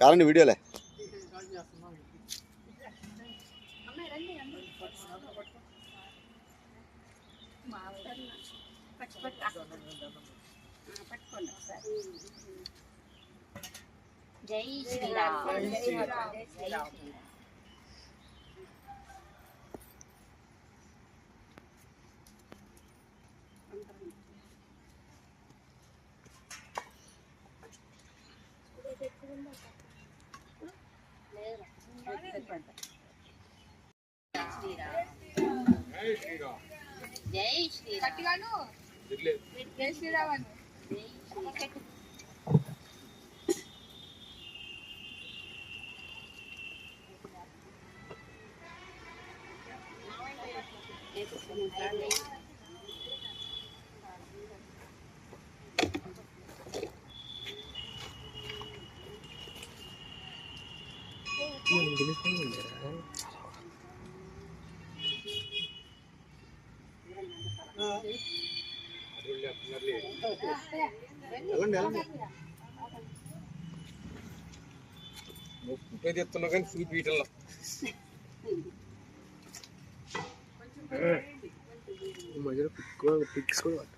కాదండి వీడియోలే జై శ్రీరామ్ జై శ్రీరామ్ జై శ్రీరామ్ జై శ్రీరామ్ ముప్పై శ్రీరామ్ కానీ ఫోటో తీస్తున్నావు కానీ మధ్యలో పిక్ కూడా పిక్స్ కూడా పట్టు.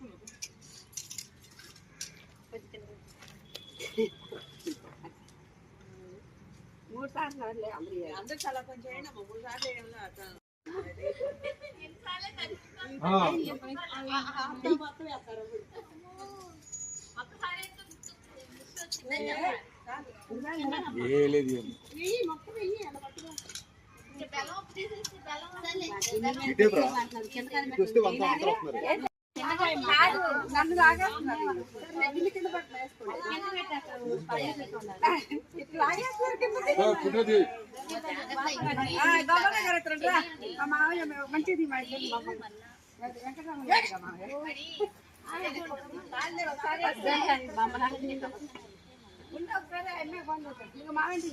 మూడు ఇటు వస్తే వంద అందరూ వస్తున్నారు. నన్ను లాగేస్తున్నారు. మా మామయ్య మంచిది మా. వెంకటరామయ్య మామయ్య. ఇక మామయ్యది.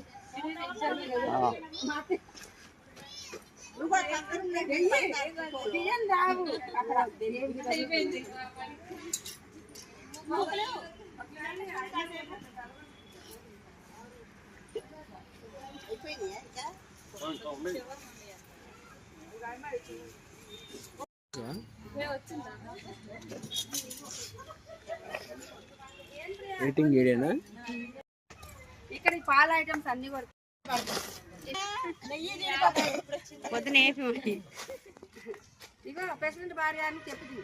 రేటింగ్ ఏడేనా ఇక్కడ పాల ఐటమ్స్ అన్ని కూడా పొద్దున ఇగో ప్రెసిడెంట్ భార్య అని చెప్పింది.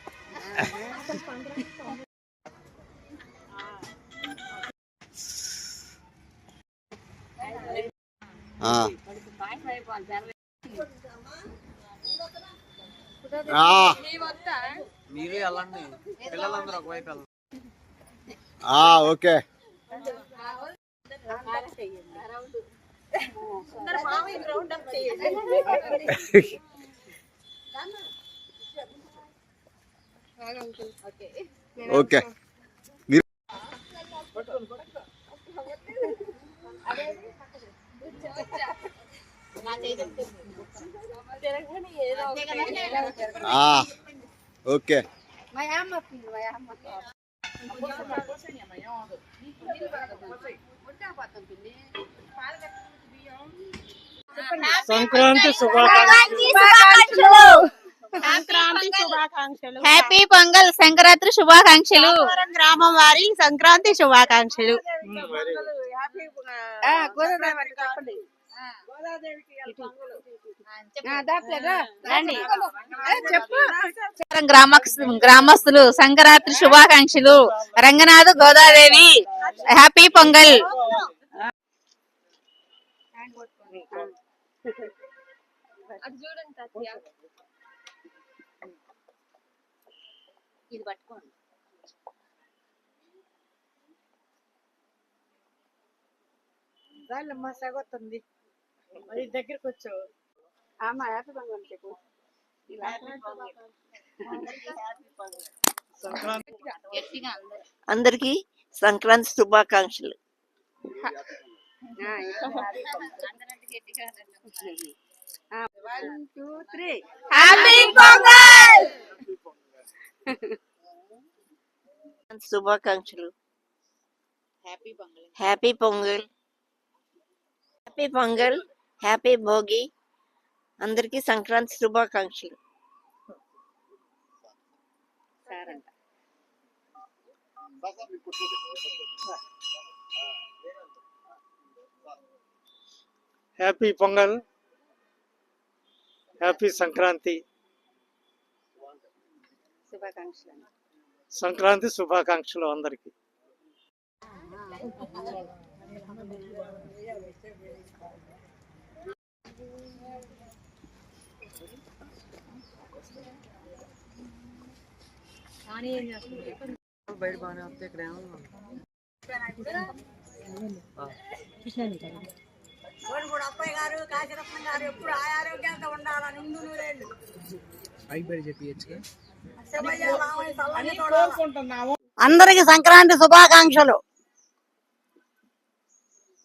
ఆ. ఆ. మీరే వెళ్ళండి. పిల్లలందరూ ఒకవైపు వెళ్ళండి. ఆ, ఓకే. ఓకే. మీరు ఆ, ఓకే. మా సంక్రాంతి శుభాకాంక్షలు. సంక్రాంతి శుభాకాంక్షలు. హ్యాపీ పొంగల్ సంక్రాంతి శుభాకాంక్షలు. గ్రామం వారి సంక్రాంతి శుభాకాంక్షలు. ఆ, గోదాదేవి చెప్పండి. ఆ, దాట్లే, రా. రండి. ఏ, చెప్పు. గ్రామ గ్రామస్తులు సంక్రాంతి శుభాకాంక్షలు. రంగనాథ్ గోదాదేవి. హ్యాపీ పొంగల్ ఇది పట్టుకోండి. రాళ్ళమ్మ సగొత్తుంది. మరి దగ్గరికి వచ్చావు. అమ్మ హ్యాపీ పొంగల్ చెప్పు. అందరికీ సంక్రాంతి. శుభాకాంక్షలు. One two three happy Pongal శుభాకాంక్షలు happy Pongal happy Pongal happy Bhogi అందరికీ సంక్రాంతి శుభాకాంక్షలు హ్యాపీ పొంగల్ హ్యాపీ సంక్రాంతి శుభాకాంక్షలు సంక్రాంతి శుభాకాంక్షలు అందరికీ బయట బాగానే వస్తే ఇక్కడ ఏమన్నా అబ్బాయి గారు కాశీరత్నం గారు ఎప్పుడు ఆ ఆరోగ్యంతో ఉండాలని ఉండు నూరేళ్ళు బయట బయట చెప్పియచ్చుగా? అందరికి సంక్రాంతి శుభాకాంక్షలు.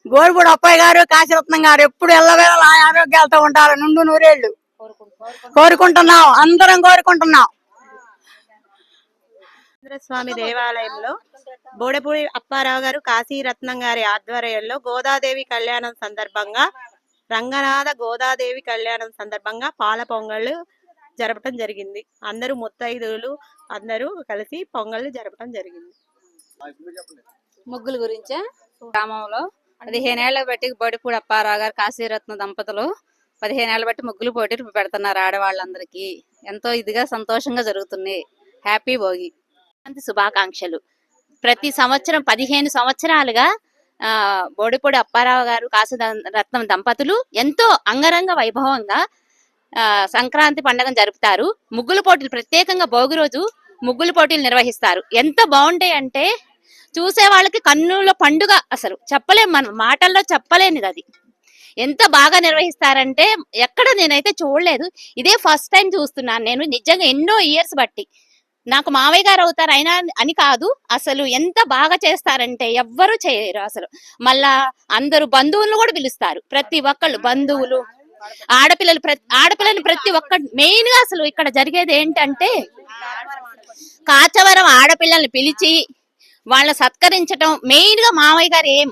గోడిపూడి అప్పయ్య గారు కాశీరత్నం గారు ఎప్పుడు ఎల్లవేళ ఆ ఆరోగ్యాలతో ఉంటారు నుండు నూరేళ్ళు కోరుకుంటున్నాం. అందరం కోరుకుంటున్నాం. స్వామి దేవాలయంలో బోడపూడి అప్పారావు గారు కాశీరత్నం గారి ఆధ్వర్యంలో గోదాదేవి కళ్యాణం సందర్భంగా రంగనాథ గోదాదేవి కళ్యాణం సందర్భంగా పాల పొంగళ్ళు జరపడం జరిగింది. అందరూ ముత్తైదువులు అందరూ కలిసి పొంగళ్ళు జరపడం జరిగింది. ముగ్గుల గురించే? గ్రామంలో పదిహేనేళ్ళ బట్టి బొడిపూడి అప్పారావు గారు కాశీరత్న దంపతులు పదిహేనేళ్ళ బట్టి ముగ్గులు పోటీ పెడుతున్నారు ఆడవాళ్ళందరికీ. ఎంతో ఇదిగా సంతోషంగా జరుగుతుంది హ్యాపీ భోగి. సంక్రాంతి శుభాకాంక్షలు. ప్రతి సంవత్సరం పదిహేను సంవత్సరాలుగా ఆ బోడిపూడి అప్పారావు గారు కాసు రత్నం దంపతులు ఎంతో అంగరంగ వైభవంగా ఆ సంక్రాంతి పండుగను జరుపుతారు. ముగ్గుల పోటీలు ప్రత్యేకంగా భోగి రోజు ముగ్గుల పోటీలు నిర్వహిస్తారు. ఎంత బాగుంటాయి అంటే చూసే వాళ్ళకి కన్నుల పండుగ అసలు చెప్పలేం మనం మాటల్లో చెప్పలేనిది అది. ఎంత బాగా నిర్వహిస్తారంటే ఎక్కడ నేనైతే చూడలేదు ఇదే ఫస్ట్ టైం చూస్తున్నాను నేను. నిజంగా ఎన్నో ఇయర్స్ బట్టి నాకు మావయ్య గారు అవుతారు అయినా అని కాదు. అసలు ఎంత బాగా చేస్తారంటే ఎవ్వరూ చేయరు అసలు. మళ్ళా అందరూ బంధువులను కూడా పిలుస్తారు. ప్రతి ఒక్కళ్ళు బంధువులు ఆడపిల్లలు ప్రతి ఆడపిల్లని ప్రతి ఒక్క మెయిన్గా అసలు ఇక్కడ జరిగేది ఏంటంటే కాచవరం ఆడపిల్లల్ని పిలిచి వాళ్ళని సత్కరించటం మెయిన్గా మావయ్య గారు ఏం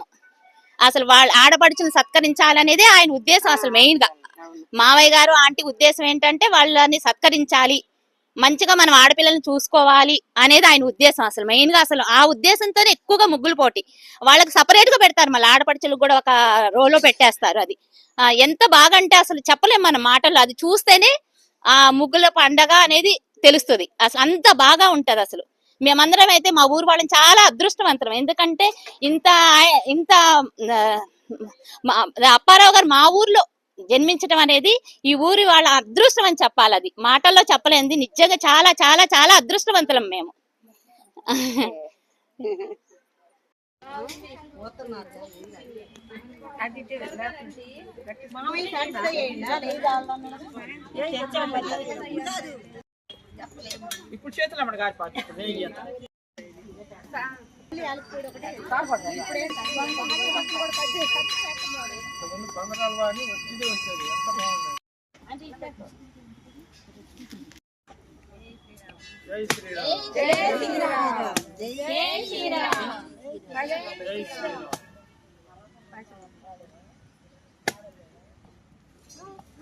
అసలు వాళ్ళ ఆడపడుచుని సత్కరించాలనేదే ఆయన ఉద్దేశం అసలు మెయిన్గా మావయ్య గారు ఆంటీ ఉద్దేశం ఏంటంటే వాళ్ళని సత్కరించాలి. మంచిగా మనం ఆడపిల్లల్ని చూసుకోవాలి అనేది ఆయన ఉద్దేశం అసలు. మెయిన్గా అసలు ఆ ఉద్దేశంతోనే ఎక్కువగా ముగ్గులు పోటీ. వాళ్ళకి సపరేట్గా పెడతారు మళ్ళీ ఆడపడుచులకు కూడా ఒక రోలో పెట్టేస్తారు అది. ఎంత బాగా అంటే అసలు చెప్పలేము మన మాటల్లో. అది చూస్తేనే ఆ ముగ్గుల పండగ అనేది తెలుస్తుంది. అసలు అంత బాగా ఉంటది అసలు. మేమందరం అయితే మా ఊరు వాళ్ళని చాలా అదృష్టవంతరం ఎందుకంటే ఇంత ఇంత మా- అప్పారావు గారు మా ఊర్లో జన్మించడం అనేది ఈ ఊరి వాళ్ళ అదృష్టం అని చెప్పాలి అది. మాటల్లో చెప్పలేంది నిజంగా చాలా చాలా చాలా అదృష్టవంతులం మేము. ఇప్పుడు చేతులు అమ్మడి కాదు పాటు జై శ్రీరామ్. జై శ్రీరామ్.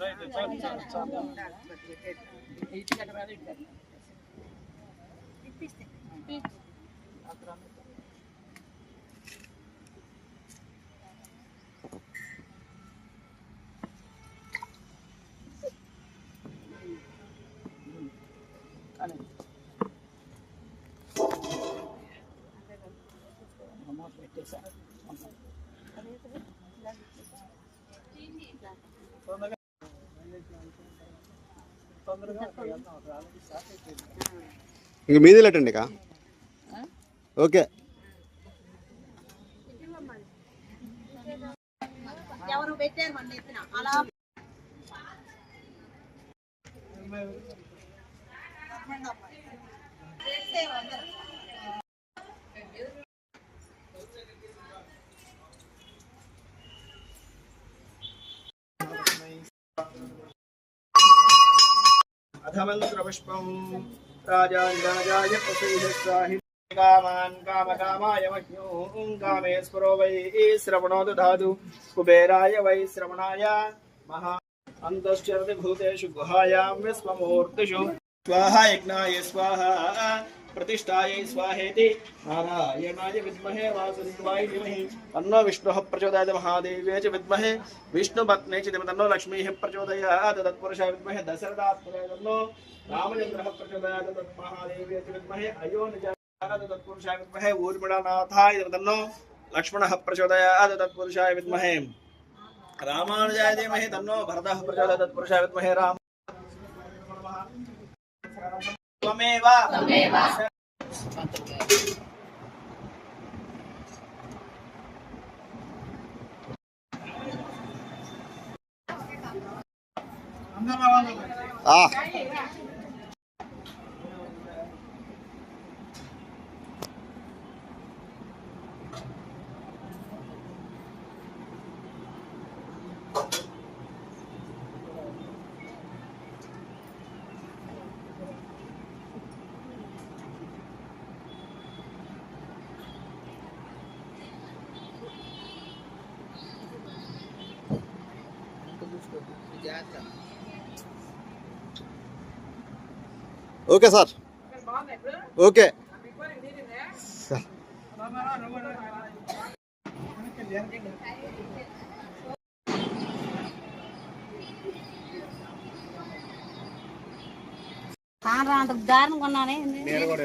రైట్ చాలు చాలు చాలు. ఇంక మీది లేటండి ఇక. ఓకే. ఎవరు పెట్టారు మన నెత్తిన అలా. अधमन्त्रपुष्पं राजाय प्रसीदस्वाहि कामान् कामकामाय मह्योः कामेश्वरो वै श्रवणो दधातु कुबेराय वै श्रवणाय महा अन्तश्चरति भूतेषु गुहायां विश्वमूर्तिषु स्वाहा यज्ञाय स्वाहा प्रतिष्ठायै स्वाहेति। नारायणाय विद्महे वासुदेवाय धीमहि तन्नो विष्णुः प्रचोदयात् महादेव्यै च विद्महे। विष्णुपत्न्यै च तन्नो लक्ष्मीः प्रचोदयात्। तत्पुरुषाय विद्महे दशरथात्मजाय तन्नो रामचन्द्रः प्रचोदयात्। तन्महादेव्यै च विद्महे तत्पुरुषाय विद्महे तन्नो लक्ष्मणः प्रचोदयात्। तत्पुरुषाय विद्महे रामानुजाय धीमहि। तन्नो भरतः प्रचोदयात्। तत्पुरुषाय विद्महे राम। त्वमेव। ఓకే సార్ ఓకే అంత దారుణంగా ఉన్నానే నేను కూడా